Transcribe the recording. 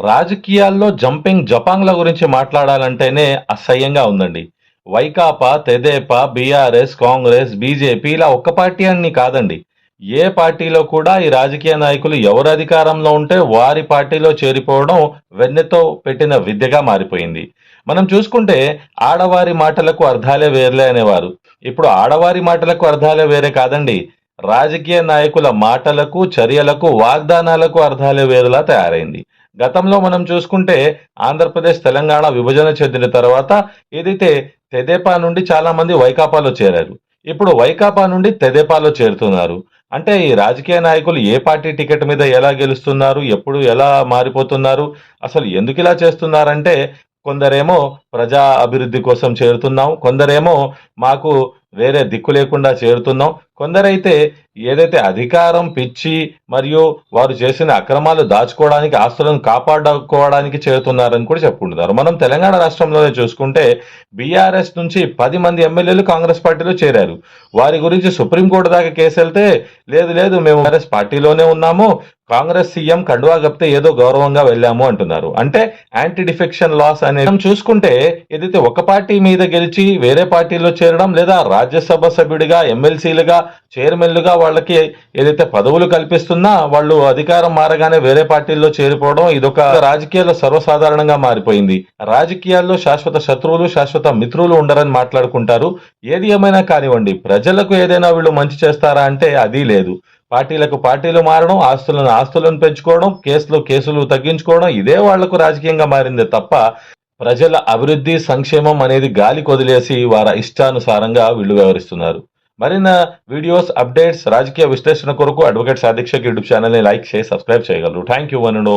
రాజకీయాల్లో జంపింగ్ జపాంగ్ల గురించి మాట్లాడాలంటేనే అసహ్యంగా ఉందండి. Vaikapa Tedepa BRS Congress BJP ఇలా ఒక్క పార్టీ అని కాదండి. ఏ పార్టీలో కూడా ఈ రాజకీయ నాయకులు ఎవరు అధికారంలో ఉంటే వారి పార్టీలో చేరిపోవడం వెన్నెతో పెట్టిన విద్యగా మారిపోయింది. మనం చూసుకుంటే ఆడవారి మాటలకు అర్థాలే వేర్లే అనేవారు. ఇప్పుడు ఆడవారి మాటలకు అర్థాలే వేరే కాదండి. రాజకీయ నాయకుల మాటలకు చర్యలకు వాగ్దానాలకు అర్థాలే వేరులా తయారైంది. గతంలో మనం చూసుకుంటే ఆంధ్రప్రదేశ్ తెలంగాణ విభజన చెందిన తర్వాత ఏదైతే తెదేపా నుండి చాలా మంది వైకాపాలో చేరారు ఇప్పుడు వైకాపా నుండి తెదేపాలో చేరుతున్నారు. అంటే ఈ రాజకీయ నాయకులు ఏ పార్టీ టికెట్ మీద ఎలా గెలుస్తున్నారు ఎప్పుడు ఎలా మారిపోతున్నారు అసలు ఎందుకు ఇలా చేస్తున్నారంటే కొందరేమో ప్రజా అభివృద్ధి కోసం చేరుతున్నాం కొందరేమో మాకు వేరే దిక్కు లేకుండా చేరుతున్నాం. కొందరైతే ఏదైతే అధికారం పిచ్చి మరియు వారు చేసిన అక్రమాలు దాచుకోవడానికి ఆస్తులను కాపాడుకోవడానికి చేరుతున్నారని కూడా చెప్పుకుంటున్నారు. మనం తెలంగాణ రాష్ట్రంలోనే చూసుకుంటే బీఆర్ఎస్ నుంచి పది మంది ఎమ్మెల్యేలు కాంగ్రెస్ పార్టీలో చేరారు. వారి గురించి సుప్రీంకోర్టు దాకా కేసు వెళ్తే లేదు లేదు మేము ఆర్ఎస్ పార్టీలోనే ఉన్నాము కాంగ్రెస్ సీఎం కండువా కప్తే ఏదో గౌరవంగా వెళ్ళాము అంటున్నారు. అంటే యాంటీ డిఫెక్షన్ లాస్ అనేది చూసుకుంటే ఏదైతే ఒక పార్టీ మీద గెలిచి వేరే పార్టీలో చేరడం లేదా రాజ్యసభ సభ్యుడిగా ఎమ్మెల్సీలుగా చైర్మన్లుగా వాళ్ళకి ఏదైతే పదవులు కల్పిస్తున్నా వాళ్ళు అధికారం మారగానే వేరే పార్టీల్లో చేరిపోవడం ఇదొక రాజకీయాల్లో సర్వసాధారణంగా మారిపోయింది. రాజకీయాల్లో శాశ్వత శత్రువులు శాశ్వత మిత్రులు ఉండరని మాట్లాడుకుంటారు. ఏది ఏమైనా కానివ్వండి ప్రజలకు ఏదైనా వీళ్ళు మంచి చేస్తారా అంటే అది లేదు. పార్టీలకు పార్టీలు మారడం ఆస్తులను ఆస్తులను పెంచుకోవడం కేసులు కేసులు తగ్గించుకోవడం ఇదే వాళ్ళకు రాజకీయంగా మారిందే తప్ప ప్రజల అభివృద్ధి సంక్షేమం అనేది గాలి కొదిలేసి వారి ఇష్టానుసారంగా వీళ్ళు వ్యవహరిస్తున్నారు. మరిన్న వీడియోస్ అప్డేట్స్ రాజకీయ విశ్లేషణ కొరకు అడ్వకేట్ సాదీక్షక్ యూట్యూబ్ ఛానల్ని లైక్ చేసి సబ్స్క్రైబ్ చేయగలరు. Thank you one and